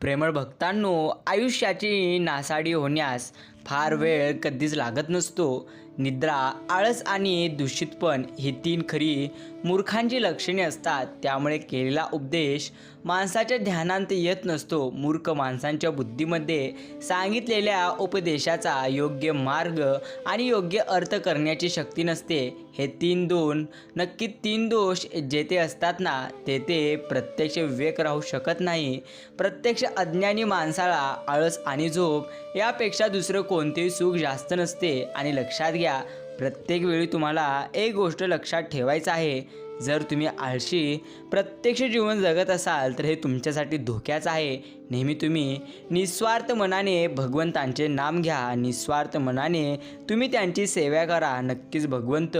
प्रेमळ भक्तांनो आयुष्याची नासाडी होण्यास फार वेळ कधीच लागत नसतो. निद्रा आळस आणि दूषितपण ही तीन खरी मूर्खांची लक्षणे असतात. त्यामुळे केलेला उपदेश माणसाच्या ध्यानांत येत नसतो. मूर्ख माणसांच्या बुद्धीमध्ये सांगितलेल्या उपदेशाचा योग्य मार्ग आणि योग्य अर्थ करण्याची शक्ती नसते. हे तीन दोन नक्की तीन दोष जेथे असतात ना तेथे प्रत्यक्ष विवेक राहू शकत नाही. प्रत्यक्ष अज्ञानी माणसाला आळस आणि झोप यापेक्षा दुसरं कोणतेही सुख जास्त नसते आणि लक्षात घ्या प्रत्येक वेळी तुम्हाला एक गोष्ट लक्षात ठेवायचं आहे. जर तुम्ही आळशी प्रत्यक्ष जीवन जगत असाल तर हे तुमच्यासाठी धोक्याचं आहे. नेहमी तुम्ही निस्वार्थ मनाने भगवंतांचे नाम घ्या. निस्वार्थ मनाने तुम्ही त्यांची सेवा करा. नक्कीच भगवंत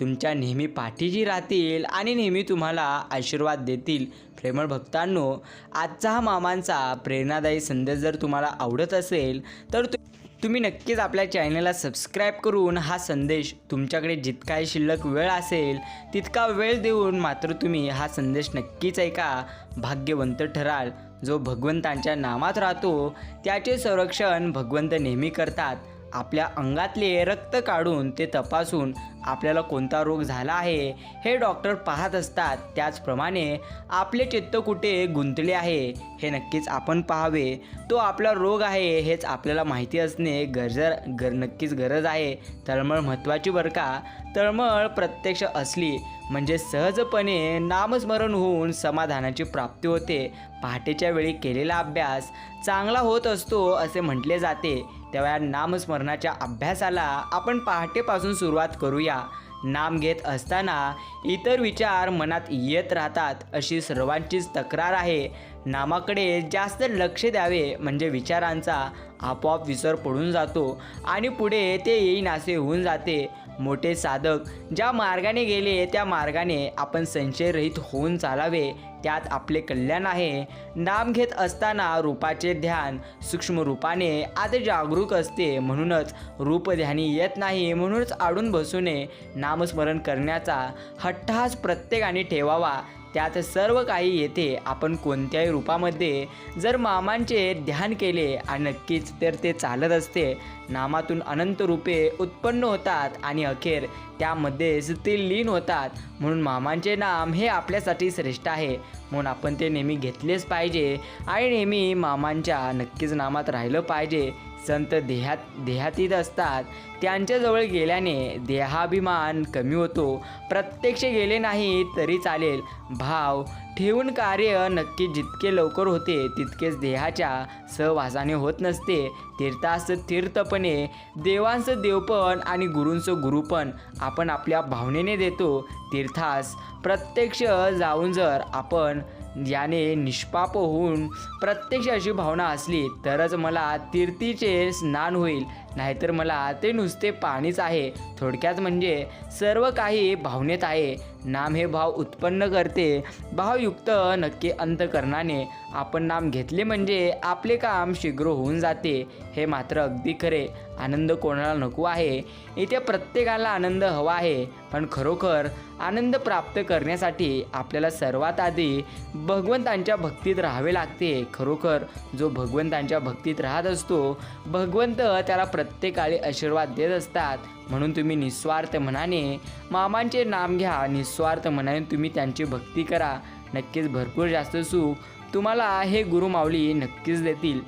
तुमच्या नेहमी पाठीशी राहतील आणि नेहमी तुम्हाला आशीर्वाद देतील. प्रेमळ भक्तांनो आजचा हा मामांचा प्रेरणादायी संदेश जर तुम्हाला आवडत असेल तर तु- तुम्ही नक्कीच आपल्या चॅनलला सबस्क्राईब करून हा संदेश तुमच्याकडे जितकाही शिल्लक वेळ असेल तितका वेळ देऊन मात्र तुम्ही हा संदेश नक्कीच ऐका. भाग्यवंत ठराल. जो भगवंतांच्या नामात राहतो त्याचे संरक्षण भगवंत नेहमी करतात. आपल्या अंगातले रक्त काढून ते तपासून आपल्याला कोणता रोग झाला आहे हे डॉक्टर पाहत असतात. त्याचप्रमाणे आपले चित्त कुठे गुंतले आहे हे नक्कीच आपण पाहावे. तो आपला रोग आहे हेच आपल्याला माहिती असणे गरजर गर नक्कीच गरज आहे. तळमळ महत्त्वाची बरं का? तळमळ प्रत्यक्ष असली म्हणजे सहजपणे नामस्मरण होऊन समाधानाची प्राप्ती होते. पहाटेच्या वेळी केलेला अभ्यास चांगला होत असतो असे म्हटले जाते. तेव्हा नामस्मरणाच्या अभ्यासाला आपण पहाटेपासून सुरुवात करूया. नाम घेत असताना इतर विचार मनात येत राहतात अशी सर्वांचीच तक्रार आहे. नामाकडे जास्त लक्ष द्यावे म्हणजे विचारांचा आपोआप विसर पडून जातो आणि पुढे ते येईनासे होऊन जाते. मोठे साधक ज्या मार्गाने गेले त्या मार्गाने आपण संशयरहित होऊन चालावे. त्यात आपले कल्याण आहे. नाम घेत असताना रूपाचे ध्यान सूक्ष्म रूपाने आत जागरूक असते. म्हणूनच रूप ध्यानी येत नाही म्हणूनच आडून बसू नये नामस्मरण करण्याचा हट्टहास प्रत्येकाने ठेवावा. त्यात सर्व काही येते. आपण कोणत्याही रूपामध्ये जर मामांचे ध्यान केले आणि नक्कीच तर ते चालत असते. नामातून अनंत रूपे उत्पन्न होतात आणि अखेर त्यामध्येच ते लीन होतात. म्हणून मामांचे नाम हे आपल्यासाठी श्रेष्ठ आहे. म्हणून आपण ते नेहमी घेतलेच पाहिजे. आणि नेहमी मामांच्या नक्कीच नामात राहिलं पाहिजे. संत देहात देहातीत असतात. त्यांच्याजवळ गेल्याने देहाभिमान कमी होतो. प्रत्यक्ष गेले नाही तरी चालेल. भाव ठेवून कार्य नक्की जितके लवकर होते तितकेच देहाच्या सहवासाने होत नसते. तीर्थास तीर्थपणे देवांचं देवपण आणि गुरूंचं गुरुपण आपण आपल्या भावनेने देतो. तीर्थास प्रत्यक्ष जाऊन जर आपण याने निष्पाप होऊन प्रत्यक्ष अशी भावना असली तरच मला तीर्थीचे स्नान होईल. नाहीतर मला ते नुसते पाणीच आहे. थोडक्यात म्हणजे सर्व काही भावनेत आहे. नाम हे भाव उत्पन्न करते. भावयुक्त नक्की अंतकरणाने आपण नाम घेतले म्हणजे आपले काम शीघ्र होऊन जाते. हे मात्र अगदी खरे. आनंद कोणाला नको आहे. इथे प्रत्येकाला आनंद हवा आहे. पण खरोखर आनंद प्राप्त करण्यासाठी आपल्याला सर्वात आधी भगवंतांच्या भक्तीत राहावे लागते. खरोखर जो भगवंतांच्या भक्तीत राहत असतो भगवंत त्याला प्र प्रत्येकाळी आशीर्वाद देत असतात. म्हणून तुम्ही निस्वार्थ मनाने मामांचे नाम घ्या. निस्वार्थ मनाने तुम्ही त्यांची भक्ती करा. नक्कीच भरपूर जास्त सुख तुम्हाला हे गुरुमाऊली नक्कीच देतील.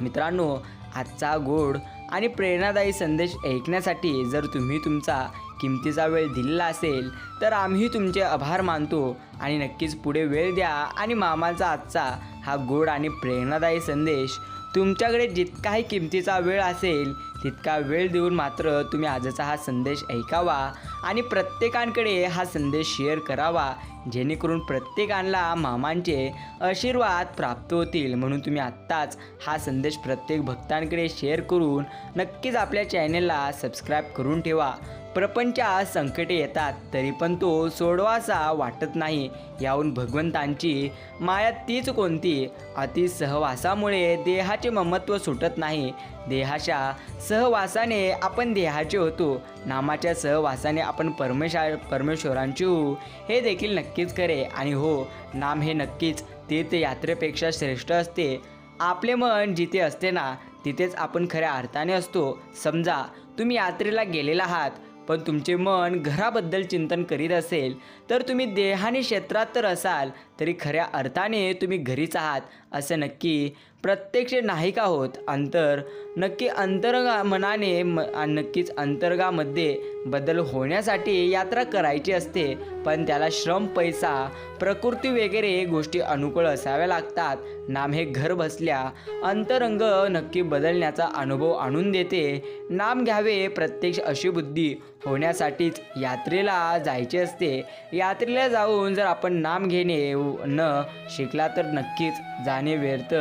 मित्रांनो आजचा गोड आणि प्रेरणादायी संदेश ऐकण्यासाठी जर तुम्ही तुमचा किमतीचा वेळ दिलेला असेल तर आम्ही तुमचे आभार मानतो. आणि नक्कीच पुढे वेळ द्या. आणि मामाचा आजचा हा गोड आणि प्रेरणादायी संदेश तुमच्याकडे जितकाही किमतीचा वेळ असेल तितका वेळ देऊन मात्र तुम्ही आजचा हा संदेश ऐकावा आणि प्रत्येकांकडे हा संदेश शेअर करावा जेणेकरून प्रत्येकांना मामांचे आशीर्वाद प्राप्त होतील. म्हणून तुम्ही आत्ताच हा संदेश प्रत्येक भक्तांकडे शेअर करून नक्कीच आपल्या चॅनेलला सबस्क्राईब करून ठेवा. प्रपंचा संकटे येतात तरी पण तो सोडवासा वाटत नाही. याहून भगवंतांची माया तीच कोणती? अति सहवासामुळे देहाचे ममत्व सुटत नाही. देहाच्या सहवासाने आपण देहाचे होतो. नामाच्या सहवासाने आपण परमेशा परमेश्वरांची होऊ. हे देखील नक्कीच खरे. आणि हो नाम हे नक्कीच तीर्थयात्रेपेक्षा श्रेष्ठ असते. आपले मन जिथे असते ना तिथेच आपण खऱ्या अर्थाने असतो. समजा तुम्ही यात्रेला गेलेला आहात पण तुमचे मन घराबद्दल चिंतन करीत असेल तर तुम्ही देहाने क्षेत्रात तर असाल तरी खऱ्या अर्थाने तुम्ही घरीच आहात असं नक्की प्रत्यक्ष नाही का होत? अंतर नक्की अंतरगा मनाने म नक्कीच अंतर्गामध्ये बदल होण्यासाठी यात्रा करायची असते पण त्याला श्रम पैसा प्रकृती वगैरे गोष्टी अनुकूल असाव्या लागतात. नाम हे घर बसल्या अंतरंग नक्की बदलण्याचा अनुभव आणून देते. नाम घ्यावे प्रत्यक्ष अशी बुद्धी होण्यासाठीच यात्रेला जायचे असते. यात्रेला जाऊन जर आपण नाम घेणे न शिकला तर नक्कीच जाणे व्यर्थ.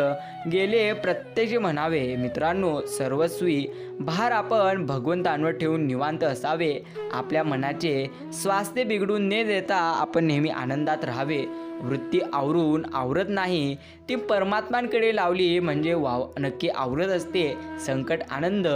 गेले प्रत्येक म्हणावे मित्रांनो सर्वस्वी भार आपण भगवंतांवर ठेवून निवांत असावे. आपल्या मनाचे स्वास्थ्य बिघडून न देता आपण नेहमी आनंदात राहावे. वृत्ती आवरून आवरत नाही ती परमात्मांकडे लावली म्हणजे वाव नक्की आवरत असते. संकट आनंद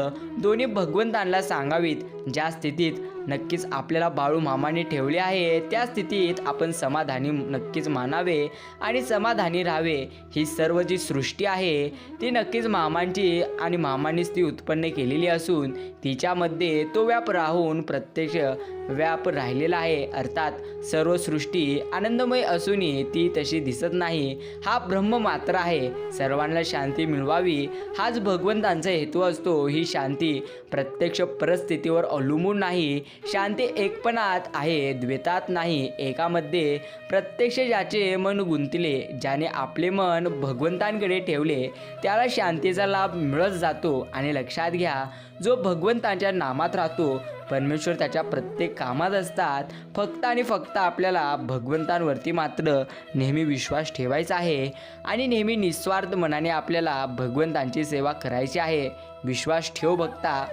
दोन्ही भगवंतांना सांगावीत. ज्या स्थितीत नक्कीच आपल्याला बाळू मामाने ठेवले आहे त्या स्थितीत आपण समाधानी नक्कीच मानावे आणि समाधानी राहावे. ही सर्व जी सृष्टी आहे ती नक्कीच मामांची आणि मामांनीच ती उत्पन्न केलेली असून तिच्यामध्ये तो व्याप राहून प्रत्यक्ष व्याप राहिलेला आहे. अर्थात सर्व सृष्टी आनंदमय असूनही ती तशी दिसत नाही. हा ब्रह्म मात्र आहे. सर्वांना शांती मिळवावी हाच भगवंतांचा हेतू असतो. ही शांती प्रत्यक्ष परिस्थितीवर अवलंबून नाही. शांती एकपणात आहे द्वेतात नाही. एकामध्ये प्रत्यक्ष ज्याचे मन गुंतले ज्याने आपले मन भगवंतांकडे ठेवले त्याला शांतीचा लाभ मिळत जातो. आणि लक्षात घ्या जो भगवंतांच्या नामात राहतो परमेश्वर त्याच्या प्रत्येक कामात असतात. फक्त आणि फक्त आपल्याला भगवंतांवरती मात्र नेहमी विश्वास ठेवायचा आहे आणि नेहमी निस्वार्थ मनाने आपल्याला भगवंतांची सेवा करायची आहे. विश्वास ठेव बघता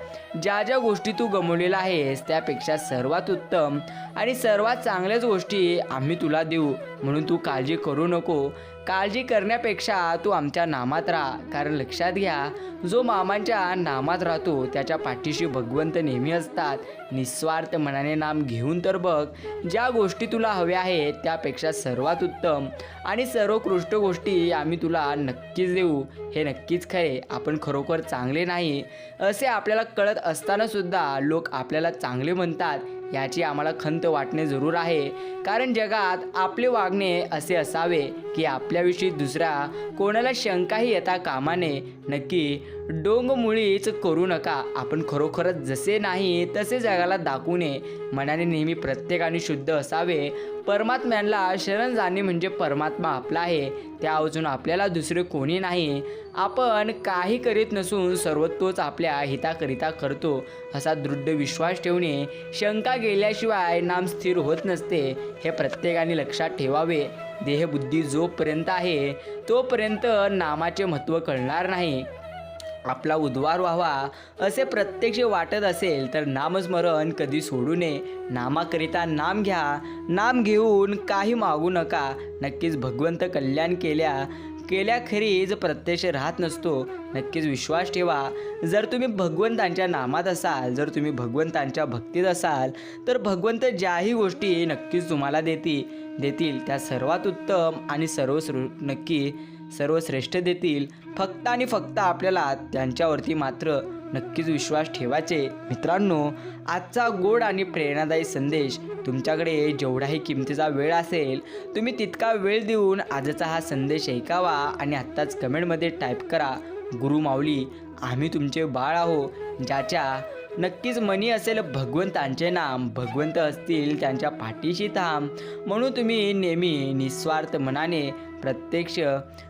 ज्या ज्या गोष्टी तू गमवलेल्या आहेस त्यापेक्षा सर्वात उत्तम आणि सर्वात चांगल्याच गोष्टी आम्ही तुला देऊ. म्हणून तू काळजी करू नको. काळजी करण्यापेक्षा तू आमच्या नामात राहा. कारण लक्षात घ्या जो मामांच्या नामात राहतो त्याच्या पाठीशी भगवंत नेहमी असतात. निस्वार्थ मनाने नाम घेऊन तर बघ ज्या गोष्टी तुला हव्या आहेत त्यापेक्षा सर्वात उत्तम. आणि सर्वोत्कृष्ट गोष्टी आम्ही तुला नक्कीच देऊ. हे नक्कीच खरे आपण खरोखर चांगले नाही. असे आपल्याला कळत असतानासुद्धा लोक आपल्याला चांगले म्हणतात. याची आम्हाला खंत वाटणे जरूर आहे. कारण जगात आपले वागणे असे असावे की आपल्याविषयी दुसऱ्या कोणाला शंकाही येता कामाने नक्की डोंगमुळीच करू नका. आपण खरोखरच जसे नाही तसे जगाला दाखवू नये. मनाने नेहमी प्रत्येकाने शुद्ध असावे. परमात्म्यांना शरण जाणे म्हणजे परमात्मा आपला आहे. त्या अजून आपल्याला दुसरे कोणी नाही. आपण काही करीत नसून सर्व तोच आपल्या हिताकरिता करतो असा दृढ विश्वास ठेवणे. शंका गेल्याशिवाय नाम स्थिर होत नसते हे प्रत्येकाने लक्षात ठेवावे. देहबुद्धी जोपर्यंत आहे तोपर्यंत नामाचे महत्त्व कळणार नाही. आपला उद्वार व्हावा असे प्रत्यक्ष वाटत असेल तर नामस्मरण कधी सोडू नये. नामाकरिता नाम घ्या. नाम घेऊन काही मागू नका. नक्कीच भगवंत कल्याण केल्या. केल्याखेरीज प्रत्यक्ष राहत नसतो. नक्कीच विश्वास ठेवा. जर तुम्ही भगवंतांच्या नामात असाल जर तुम्ही भगवंतांच्या भक्तीत असाल तर भगवंत ज्याही गोष्टी नक्कीच तुम्हाला देतील देतील. त्या सर्वात उत्तम आणि सर्वस्वरूप नक्की सर्वश्रेष्ठ देतील. फक्त आणि फक्त आपल्याला त्यांच्यावरती मात्र नक्कीच विश्वास ठेवायचे. मित्रांनो आजचा गोड आणि प्रेरणादायी संदेश तुमच्याकडे जेवढाही किमतीचा वेळ असेल तुम्ही तितका वेळ देऊन आजचा हा संदेश ऐकावा आणि आत्ताच कमेंटमध्ये टाईप करा गुरु माऊली आम्ही तुमचे बाळ आहो ज्याच्या नक्कीच मनी असेल भगवंतांचे नाम भगवंत असतील त्यांच्या पाठीशी थांब. म्हणून तुम्ही नेहमी निस्वार्थ मनाने प्रत्यक्ष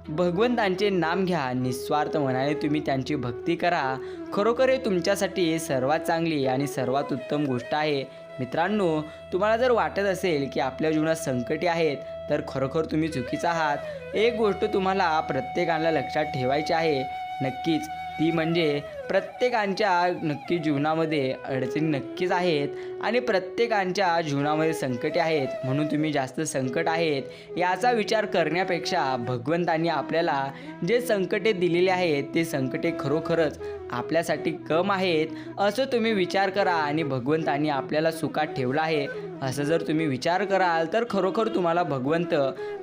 भगवंतांचे नाम घ्या निस्वार्थ मनाने तुम्ही त्यांची भक्ती करा. खरोखर हे तुमच्यासाठी सर्वात चांगली आणि सर्वात उत्तम गोष्ट आहे. मित्रांनो तुम्हाला जर वाटत असेल की आपल्या जीवनात संकटे आहेत तर खरोखर तुम्ही चुकीचा आहात. एक गोष्ट तुम्हाला प्रत्येकाला लक्षात ठेवायची आहे. नक्कीच ती म्हणजे प्रत्येकांच्या नक्की जीवनामध्ये अडचणी नक्कीच आहेत आणि प्रत्येकांच्या जीवनामध्ये संकटे आहेत म्हणून तुम्ही जास्त संकट आहेत याचा विचार करण्यापेक्षा भगवंतांनी आपल्याला जे संकटे दिलेले आहेत ते संकटे खरोखरच आपल्यासाठी कम आहेत असं तुम्ही विचार करा आणि भगवंतांनी आपल्याला सुखात ठेवलं आहे. असं जर तुम्ही विचार कराल तर खरोखर तुम्हाला भगवंत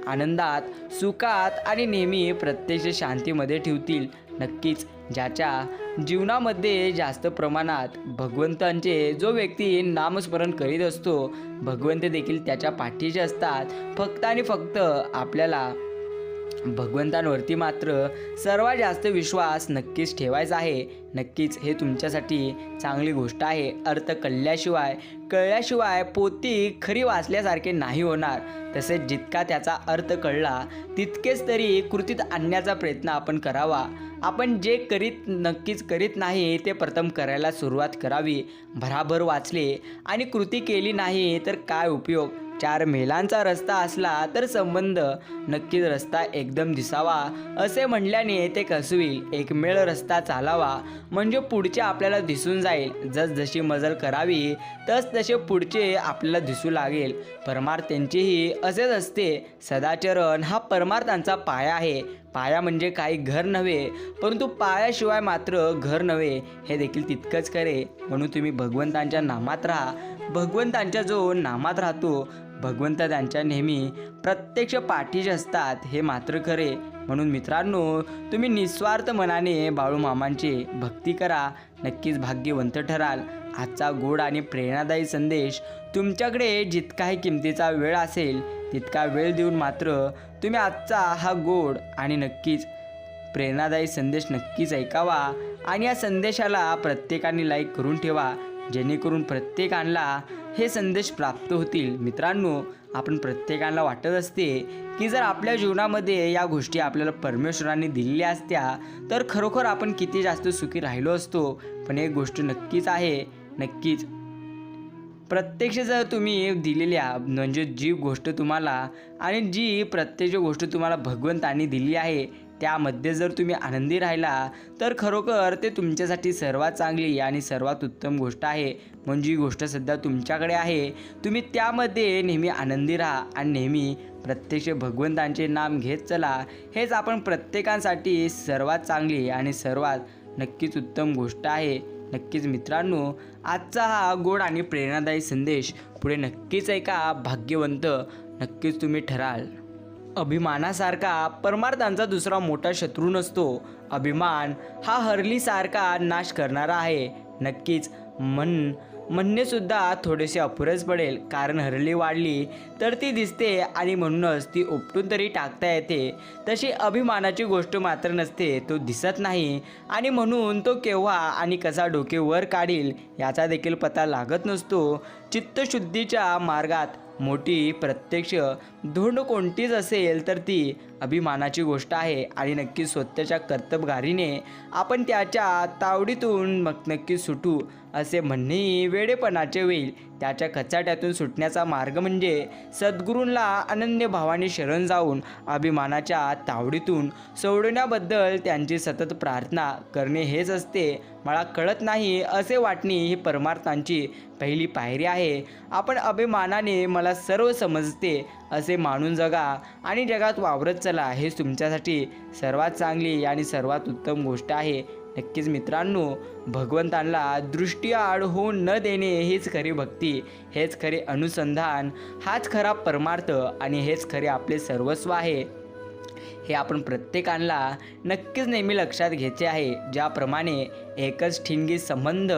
आनंदात सुखात आणि नेहमी प्रत्यक्ष शांतीमध्ये ठेवतील. नक्कीच. ज्याच्या जीवनामध्ये जास्त प्रमाणात भगवंतांचे जो व्यक्ती नामस्मरण करीत असतो भगवंत देखील त्याच्या पाठीचे असतात. फक्त आणि फक्त आपल्याला भगवंतांवरती मात्र सर्वात जास्त विश्वास नक्कीच ठेवायचा आहे. नक्कीच हे तुमच्यासाठी चांगली गोष्ट आहे. अर्थ कळल्याशिवाय कळल्याशिवाय पोती खरी वाचल्यासारखे नाही होणार. तसेच जितका त्याचा अर्थ कळला तितकेच तरी कृतीत आणण्याचा प्रयत्न आपण करावा. आपण जे करीत नक्कीच करीत नाही ते प्रथम करायला सुरुवात करावी. भराभर वाचले आणि कृती केली नाही तर काय उपयोग? चार मेलांचा रस्ता असला तर संबंध. नक्कीच रस्ता एकदम दिसावा. असे म्हणल्याने ते कसवील एक मेळ रस्ता चालावा. म्हणजे पुढचे आपल्याला दिसून जाईल. जसजशी मजल करावी तस तसे पुढचे आपल्याला दिसू लागेल. परमार्थांचेही असेच असते. सदाचरण हा परमार्थांचा पाया आहे. पाया म्हणजे काही घर नव्हे परंतु पायाशिवाय मात्र घर नव्हे हे देखील तितकंच खरे. म्हणून तुम्ही भगवंतांच्या नामात राहा. भगवंतांच्या जो नामात राहतो भगवंत त्यांच्या नेहमी प्रत्यक्ष पाठीशी असतात हे मात्र खरे. म्हणून मित्रांनो तुम्ही निस्वार्थ मनाने बाळूमामांचे भक्ती करा. नक्कीच भाग्यवंत ठराल. आजचा गोड आणि प्रेरणादायी संदेश तुमच्याकडे जितकाही किमतीचा वेळ असेल तितका वेळ देऊन मात्र तुम्ही आजचा हा गोड आणि नक्कीच प्रेरणादायी संदेश नक्कीच ऐकावा आणि या संदेशाला प्रत्येकाने लाईक करून ठेवा. जेणेकरून प्रत्येकाला हे संदेश प्राप्त होतील. मित्रांनो आपण प्रत्येकाला वाटत असते की जर आपल्या जीवनामध्ये या गोष्टी आपल्याला परमेश्वराने दिलेल्या असत्या तर खरोखर आपण किती जास्त सुखी राहिलो असतो. पण एक गोष्ट नक्कीच आहे. नक्कीच प्रत्यक्ष जर तुम्ही दिलेल्या म्हणजे जी गोष्ट तुम्हाला आणि जी प्रत्यक्ष गोष्ट तुम्हाला भगवंतांनी दिली आहे त्यामध्ये जर तुम्ही आनंदी राहिला तर खरोखर ते तुमच्यासाठी सर्वात चांगली आणि सर्वात उत्तम गोष्ट आहे. म्हणजे ही गोष्ट सध्या तुमच्याकडे आहे. तुम्ही त्यामध्ये नेहमी आनंदी राहा आणि नेहमी प्रत्यक्ष भगवंतांचे नाम घेत चला. हेच आपण प्रत्येकासाठी सर्वात चांगली आणि सर्वात नक्कीच उत्तम गोष्ट आहे. नक्कीच मित्रांनो आजचा हा गोड आणि प्रेरणादायी संदेश पुढे नक्कीच ऐका भाग्यवंत. नक्कीच तुम्ही ठराल. अभिमानासारखा परमार्थांचा दुसरा मोठा शत्रू नसतो. अभिमान हा हरलीसारखा नाश करणारा आहे. नक्कीच मन म्हणणेसुद्धा थोडेसे अपुरेच पडेल. कारण हरली वाढली तर ती दिसते आणि म्हणूनच ती उपटून तरी टाकता येते. तशी अभिमानाची गोष्ट मात्र नसते. तो दिसत नाही आणि म्हणून तो केव्हा आणि कसा डोके वर काढील याचा देखील पत्ता लागत नसतो. चित्तशुद्धीच्या मार्गात मोठी प्रत्यक्ष धुंड कोणतीच असेल तर ती अभिमानाची गोष्ट आहे आणि नक्की स्वतःच्या कर्तबगारीने आपण त्याच्या तावडीतून मग नक्की सुटू असे म्हणणेही वेडेपणाचे होईल. त्याच्या कचाट्यातून सुटण्याचा मार्ग म्हणजे सद्गुरूंला अनन्य भावाने शरण जाऊन अभिमानाच्या तावडीतून सोडण्याबद्दल त्यांची सतत प्रार्थना करणे हेच असते. मला कळत नाही असे वाटणे ही परमार्थांची पहिली पायरी आहे. आपण अभिमानाने मला सर्व समजते. असे मानून जगा आणि जगात वावरत चला हेच तुमच्यासाठी सर्वात चांगली आणि सर्वात उत्तम गोष्ट आहे. नक्कीच मित्रांनो भगवंतांना दृष्टीआड होऊन न देणे हीच खरी भक्ती हेच खरे अनुसंधान हाच खरा परमार्थ आणि हेच खरे आपले सर्वस्व आहे. हे आपण प्रत्येकाला नक्कीच नेहमी लक्षात घ्यायचे आहे. ज्याप्रमाणे एकच ठिणगी संबंध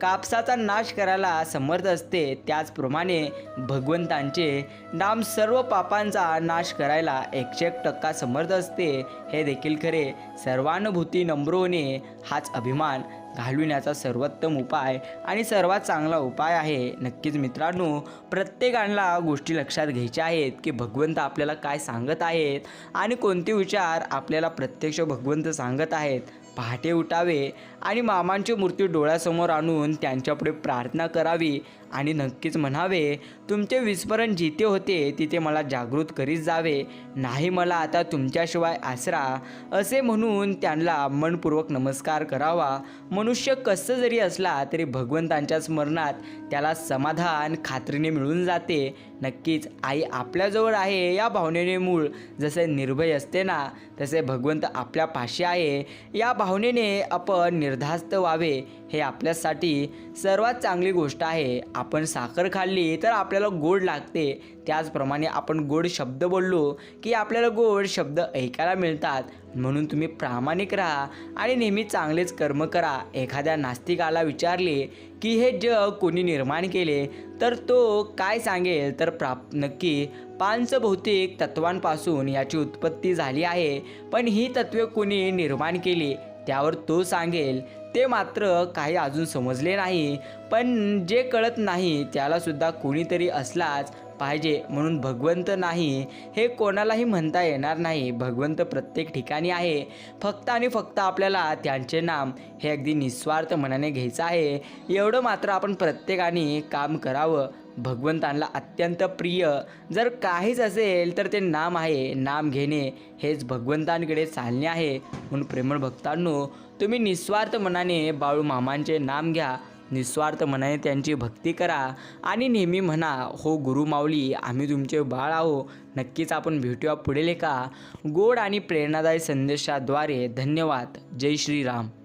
कापसाचा नाश करायला समर्थ असते. त्याचप्रमाणे भगवंतांचे नाम सर्व पापांचा नाश करायला एकशे एक टक्का समर्थ असते. हे देखील खरे. सर्वानुभूती नम्र होणे हाच अभिमान घालविण्याचा सर्वोत्तम उपाय आणि सर्वात चांगला उपाय आहे. नक्कीच मित्रांनो प्रत्येकाला गोष्टी लक्षात घ्यायच्या आहेत की भगवंत आपल्याला काय सांगत आहेत आणि कोणते विचार आपल्याला प्रत्यक्ष भगवंत सांगत आहेत. पहाटे उठावे आणि मामांची मूर्ती डोळ्यासमोर आणून त्यांच्यापुढे प्रार्थना करावी आणि नक्कीच म्हणावे तुमचे विस्मरण जिथे होते तिथे मला जागृत करीत जावे. नाही मला आता तुमच्याशिवाय आसरा. असे म्हणून त्यांना मनपूर्वक नमस्कार करावा. मनुष्य कसं जरी असला तरी भगवंतांच्या स्मरणात त्याला समाधान खात्रीने मिळून जाते. नक्कीच आई आपल्याजवळ आहे या भावनेने मूळ. जसे निर्भय असते ना तसे भगवंत आपल्या पाशी आहे. या भावनेने आपण निर्धास्त व्हावे हे आपल्यासाठी सर्वात चांगली गोष्ट आहे. आपण साखर खाल्ली तर आपल्याला गोड लागते. त्याचप्रमाणे आपण गोड शब्द बोललो की आपल्याला गोड शब्द ऐकायला मिळतात. म्हणून तुम्ही प्रामाणिक राहा आणि नेहमी चांगलेच कर्म करा. एखाद्या नास्तिकाला विचारले की हे जग कोणी निर्माण केले? तर तो काय सांगेल? तर प्राप नक्की पांचभौतिक तत्वांपासून याची उत्पत्ती झाली आहे. पण ही तत्वे कोणी निर्माण केली? त्यावर तो सांगेल ते मात्र काही अजून समजले नाही. पण जे कळत नाही त्यालासुद्धा कोणीतरी असलाच पाहिजे म्हणून भगवंत नाही. हे कोणालाही म्हणता येणार नाही. भगवंत प्रत्येक ठिकाणी आहे. फक्त आणि फक्त आपल्याला त्यांचे नाम हे अगदी निस्वार्थ मनाने घ्यायचं आहे. एवढं मात्र आपण प्रत्येकाने काम करावं. भगवंतांना अत्यंत प्रिय. जर काहीच असेल तर ते नाम आहे नाम घेणे हेच भगवंतांकडे चालणे आहे. म्हणून प्रेमळ भक्तांनो तुम्ही निस्वार्थ मनाने बाळू मामांचे नाम घ्या. निस्वार्थ मनाने त्यांची भक्ती करा. आणि नेहमी म्हणा हो गुरु माऊली आम्ही तुमचे बाळ आहो. नक्कीच आपण भेटूया पुढील एका गोड आणि प्रेरणादायी संदेशाद्वारे धन्यवाद. जय श्रीराम.